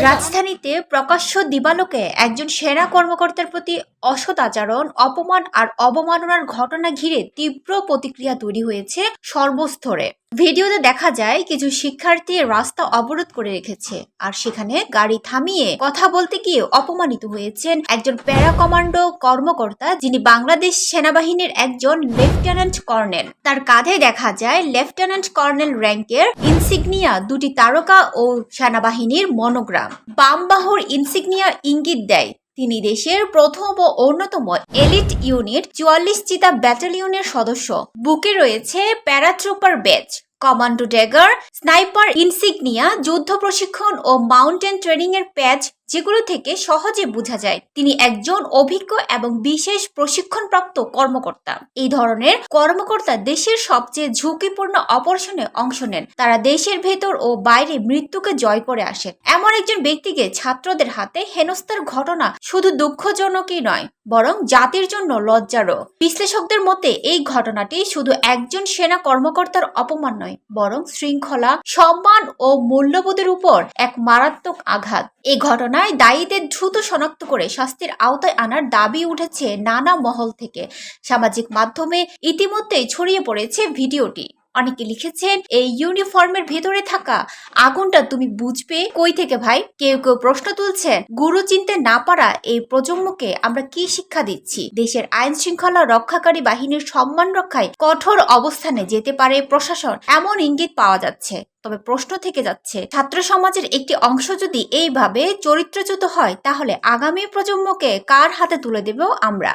রাজধানীতে প্রকাশ্য দিবালোকে একজন সেনা কর্মকর্তার প্রতি অসৎ আচরণ, অপমান আর অবমাননার ঘটনা ঘিরে তীব্র প্রতিক্রিয়া তৈরি হয়েছে সর্বস্তরে। ভিডিওতে দেখা যায় কিছু শিক্ষার্থী রাস্তা অবরোধ করে রেখেছে আর সেখানে গাড়ি থামিয়ে কথা বলতে গিয়ে অপমানিত হয়েছেন একজন প্যারা কমান্ডো কর্মকর্তা যিনি বাংলাদেশ সেনাবাহিনীর একজন লেফটেন্যান্ট কর্নেল। তার কাঁধে দেখা যায় লেফটেন্যান্ট কর্নেল র্যাঙ্কের ইনসিগনিয়া দুটি তারকা ও সেনাবাহিনীর মনোগ্রাম। বামবাহুর ইনসিগনিয়া ইঙ্গিত দেয় তিনি দেশের প্রথম ও অন্যতম এলিট ইউনিট চুয়াল্লিশ চিতা ব্যাটালিয়নের সদস্য। বুকে রয়েছে paratrooper badge commando dagger, sniper insignia, যুদ্ধ প্রশিক্ষণ ও মাউন্টেন ট্রেনিং এর প্যাচ যেগুলো থেকে সহজে বোঝা যায়। তিনি একজন অভিজ্ঞ এবং বিশেষ প্রশিক্ষণপ্রাপ্ত কর্মকর্তা। এই ধরনের কর্মকর্তা দেশের সবচেয়ে ঝুঁকিপূর্ণ অপারেশনে অংশ নেন। তারা দেশের ভেতর ও বাইরে মৃত্যুকে জয় করে আসেন। এমন একজন ব্যক্তিকে ছাত্রদের হাতে হেনস্থার ঘটনা শুধু দুঃখজনকই নয়, বরং জাতির জন্য লজ্জারও। বিশ্লেষকদের মতে, এই ঘটনাটি শুধু একজন সেনা কর্মকর্তার অপমান নয়, বরং শৃঙ্খলা, সম্মান ও মূল্যবোধের উপর এক মারাত্মক আঘাত। এই ঘটনায় দায়ীদের দ্রুত শনাক্ত করে শাস্তির আওতায় আনার দাবি উঠেছে নানা মহল থেকে। সামাজিক মাধ্যমে ইতিমধ্যেই ছড়িয়ে পড়েছে ভিডিওটি। অনেকে লিখেছেন, এই ইউনিফর্মের ভেতরে থাকা আগুনটা তুমি বুঝবে? কই থেকে ভাই? কেউ কেউ প্রশ্ন তুলছে গুরু চিনতে না পারা এই প্রজন্মকে আমরা কি শিক্ষা দিচ্ছি? দেশের আইন শৃঙ্খলা রক্ষাকারী বাহিনীর সম্মান রক্ষায় কঠোর অবস্থানে যেতে পারে প্রশাসন। এমন ইঙ্গিত পাওয়া যাচ্ছে। তবে প্রশ্ন থেকে যাচ্ছে ছাত্র সমাজের একটি অংশ যদি এইভাবে চরিত্রচ্যুত হয়, তাহলে আগামী প্রজন্মকে কার হাতে তুলে দেব আমরা?